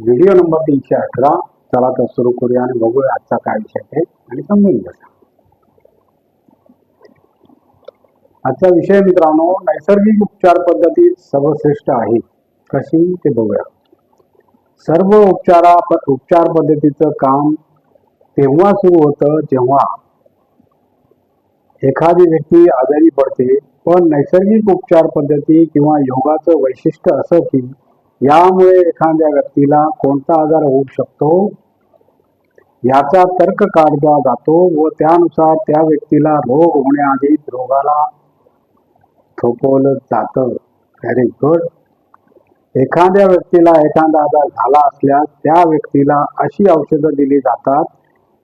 Video number तीनशे अठरा चला तर सुरू करूया आणि बघूया आजचा काय विषय आहे आणि समजून घेऊया. आजचा विषय मित्रांनो नैसर्गिक उपचार पद्धती सर्वश्रेष्ठ आहे. कशी? ते बघूया. सर्व उपचारा उपचार पद्धतीचं काम तेव्हा सुरू होतं जेव्हा एखादी व्यक्ती आजारी पडते. पण नैसर्गिक उपचार पद्धती किंवा योगाचं वैशिष्ट्य असं की यामुळे एखाद्या व्यक्तीला कोणता आजार होऊ शकतो याचा तर्क काढला जातो व त्यानुसार त्या व्यक्तीला रोग होण्याआधी रोगाला थोपवलं जातं. व्हेरी गुड एखाद्या व्यक्तीला एखादा आजार झाला असल्यास त्या व्यक्तीला अशी औषधं दिली जातात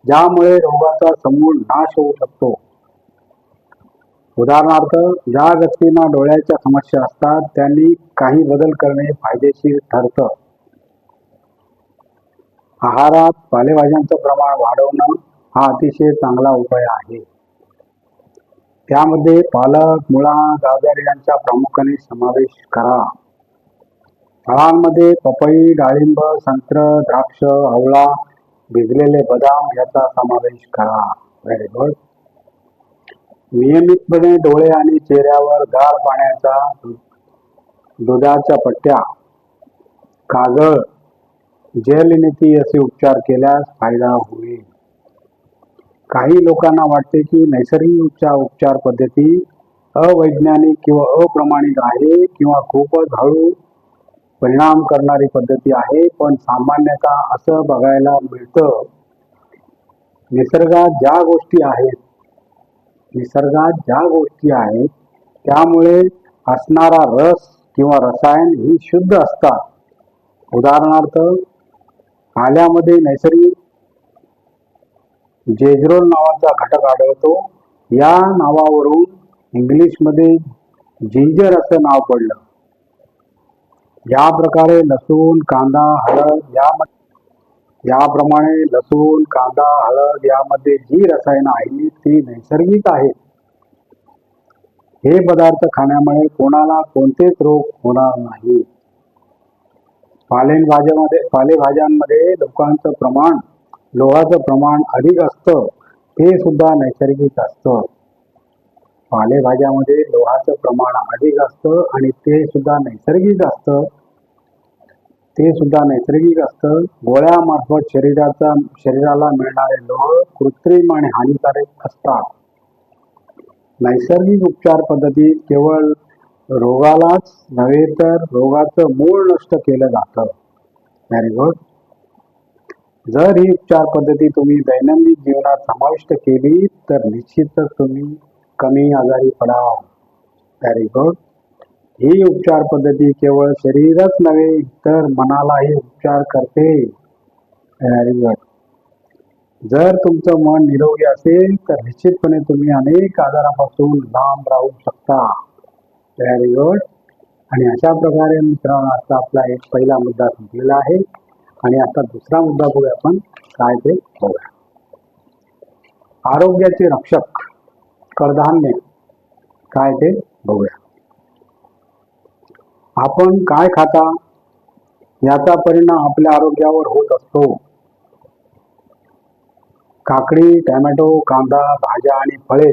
ज्यामुळे रोगाचा समूळ नाश होऊ शकतो. उदाहरणार्थ ज्या व्यक्तींना डोळ्याच्या समस्या असतात त्यांनी काही बदल करणे फायदेशीर ठरतं. आहारात पालेभाज्यांचं प्रमाण वाढवणं हा अतिशय चांगला उपाय आहे. त्यामध्ये पालक मुळा गाजर यांचा प्रामुख्याने समावेश करा. फळांमध्ये पपई डाळिंब संत्र द्राक्ष आवळा भिजलेले बदाम याचा समावेश करा. व्हेरी गुड नियमितपणे डोळे आणि चेहऱ्यावर गार पाण्याचा दुधाच्या पट्ट्या काजळ जलनिती असे उपचार केल्यास फायदा होईल. काही लोकांना वाटते की नैसर्गिक उपचार उपचार पद्धती अवैज्ञानिक किंवा अप्रमाणित आहे किंवा खूपच हळू परिणाम करणारी पद्धती आहे पण सामान्यतः असं बघायला मिळतं. निसर्गात ज्या गोष्टी आहेत निसर्गात ज्या गोष्टी आहेत त्यामुळे असणारा रस किंवा रसायन ही शुद्ध असतात. उदाहरणार्थ आल्यामध्ये नैसर्गिक जेजरोल नावाचा घटक आढळतो. या नावावरून इंग्लिशमध्ये जिंजर असं नाव पडलं. या प्रकारे लसूण कांदा हळद या याप्रमाणे लसूण कांदा हळद यामध्ये जी रसायनं आहेत ती नैसर्गिक आहेत. हे पदार्थ खाण्यामुळे कोणाला कोणतेच रोग होणार नाही. पालेभाज्यामध्ये पालेभाज्यांमध्ये लोकांचं प्रमाण लोहाचं प्रमाण अधिक असतं ते सुद्धा नैसर्गिक असतं. पालेभाज्यामध्ये लोहाचं प्रमाण अधिक असतं आणि ते सुद्धा नैसर्गिक असतं. ते सुद्धा नैसर्गिक असतं. गोळ्यामार्फत शरीराचा शरीराला मिळणारे लोह कृत्रिम आणि हानिकारक असतात. नैसर्गिक उपचार पद्धतीत केवळ रोगालाच नव्हे तर रोगाचं मूळ नष्ट केलं जातं. व्हेरी गुड जर ही उपचार पद्धती तुम्ही दैनंदिन जीवनात समाविष्ट केली तर निश्चितच तुम्ही कमी आजारी पडाल. व्हेरी गुड ही उपचार पद्धती केवळ शरीरच नव्हे तर मनालाही उपचार करते. व्हेरी गुड जर तुमचं मन निरोगी असेल तर निश्चितपणे तुम्ही अनेक आजारापासून लांब राहू शकता. व्हेरी गुड आणि अशा प्रकारे मित्रांनो आता आपला एक पहिला मुद्दा संपलेला आहे. आणि आता दुसरा मुद्दा बघूया आपण काय ते बघूया. आरोग्याचे रक्षक कडधान्य काय ते बघूया. आपण काय खाता? याचा परिणाम आपल्या आरोग्यावर होत असतो. काकडी टॅमॅटो कांदा भाज्या आणि फळे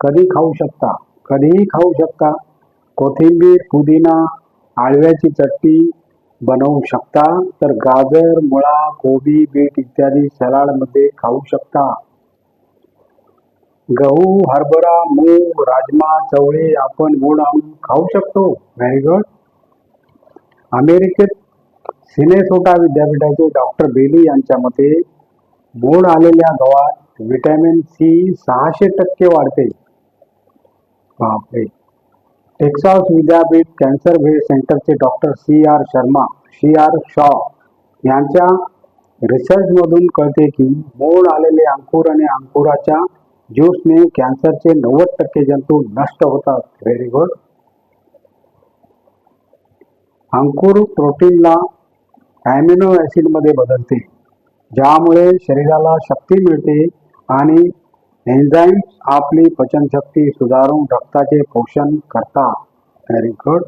कधी खाऊ शकता? कधीही खाऊ शकता. कोथिंबीर पुदिना आळव्याची चटणी बनवू शकता. तर गाजर मुळा कोबी बीट इत्यादी सलाडमध्ये खाऊ शकता. गहू हरभरा मूग राजमा चवळे आपण गुड आणून खाऊ शकतो. व्हेरी गुड अमेरिकेत सिनेसोटा विद्यापीठाचे डॉक्टर बेली यांच्या मते मोड आलेल्या गव्हात व्हिटॅमिन सी सहाशे टक्के वाढते. बापरे. टेक्सास विद्यापीठ कॅन्सर भेट सेंटरचे doctor C R Sharma C R Shaw यांच्या रिसर्चमधून कळते की मोड आलेले अंकुर आणि अंकुराच्या ज्यूसने कॅन्सरचे नव्वद टक्के जंतू नष्ट होतात. व्हेरी गुड अंकुर प्रोटीनला ॲमिनो ॲसिडमध्ये बदलते ज्यामुळे शरीराला शक्ती मिळते आणि एन्झाईम्स आपली पचनशक्ती सुधारून रक्ताचे पोषण करतात. व्हेरी गुड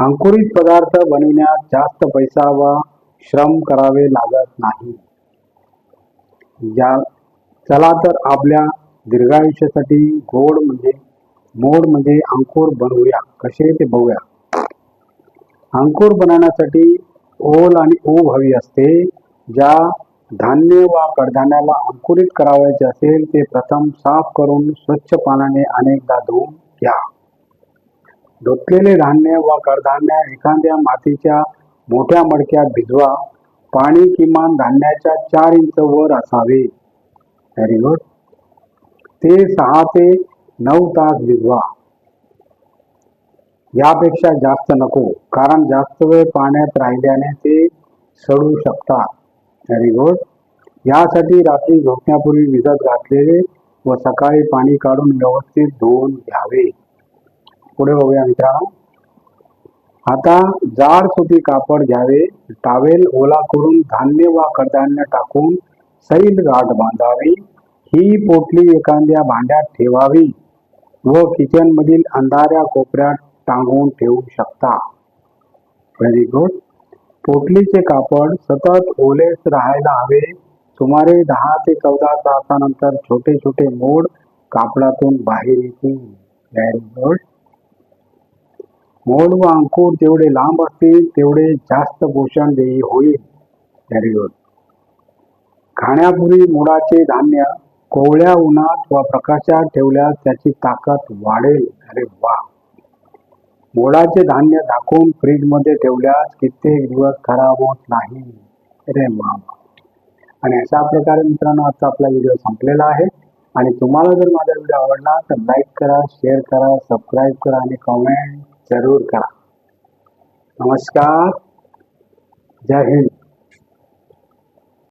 अंकुरित पदार्थ बनविण्यात जास्त पैसा व श्रम करावे लागत नाही. ज्या चला तर आपल्या दीर्घायुष्यासाठी गोड म्हणजे मोड म्हणजे अंकुर बनवूया. कसे ते बघूया. अंकुर बनवण्यासाठी ओल आणि ऊब हवी असते. ज्या धान्य वा कडधान्याला अंकुरित करावायचे असेल ते प्रथम साफ करून स्वच्छ पाण्याने अनेकदा धुवून घ्या. धुतलेले धान्य व कडधान्य एखाद्या मातीच्या मोठ्या मडक्यात भिजवा पाणी किमान धान्याच्या चार इंच वर असावे. व्हेरी गुड ते सहा ते नऊ तास भिजवा. यापेक्षा जास्त नको. कारण जास्त वेळ पाण्यात राहिल्याने ते सडू शकतात. व्हेरी गुड यासाठी रात्री झोपण्यापूर्वी भिजत घातलेले व सकाळी पाणी काढून व्यवस्थित धुवून घ्यावे. पुढे बघूया मित्रांनो. आता जाड सुती कापड घ्यावे. टावेल ओला करून धान्य वा कडधान्य टाकून सैल गाठ बांधावी. ही पोटली एखाद्या भांड्यात ठेवावी व किचन मधील अंधाऱ्या कोपऱ्यात टांगून ठेवू शकता. व्हेरी गुड पोटलीचे कापड सतत ओलेच राहायला हवे. सुमारे दहा ते चौदा तासानंतर छोटे छोटे मोड कापडातून बाहेर येतील. व्हेरी गुड मोड व अंकुर जेवढे लांब असतील तेवढे जास्त पोषण देही होईल. व्हेरी गुड खाण्यापूर्वी मुळाचे धान्य कोवळ्या उन्हात व प्रकाशात ठेवल्यास त्याची ताकद वाढेल. अरे वा! बोडाचे धान्य झाकून फ्रीजमध्ये ठेवल्यास कित्येक दिवस खराब होत नाही. अरे मामा. आणि अशा प्रकारे मित्रांनो आजचा आपला व्हिडिओ संपलेला आहे. आणि तुम्हाला जर माझा व्हिडिओ आवडला तर लाईक करा शेअर करा सबस्क्राईब करा आणि कमेंट जरूर करा. नमस्कार. जय हिंद.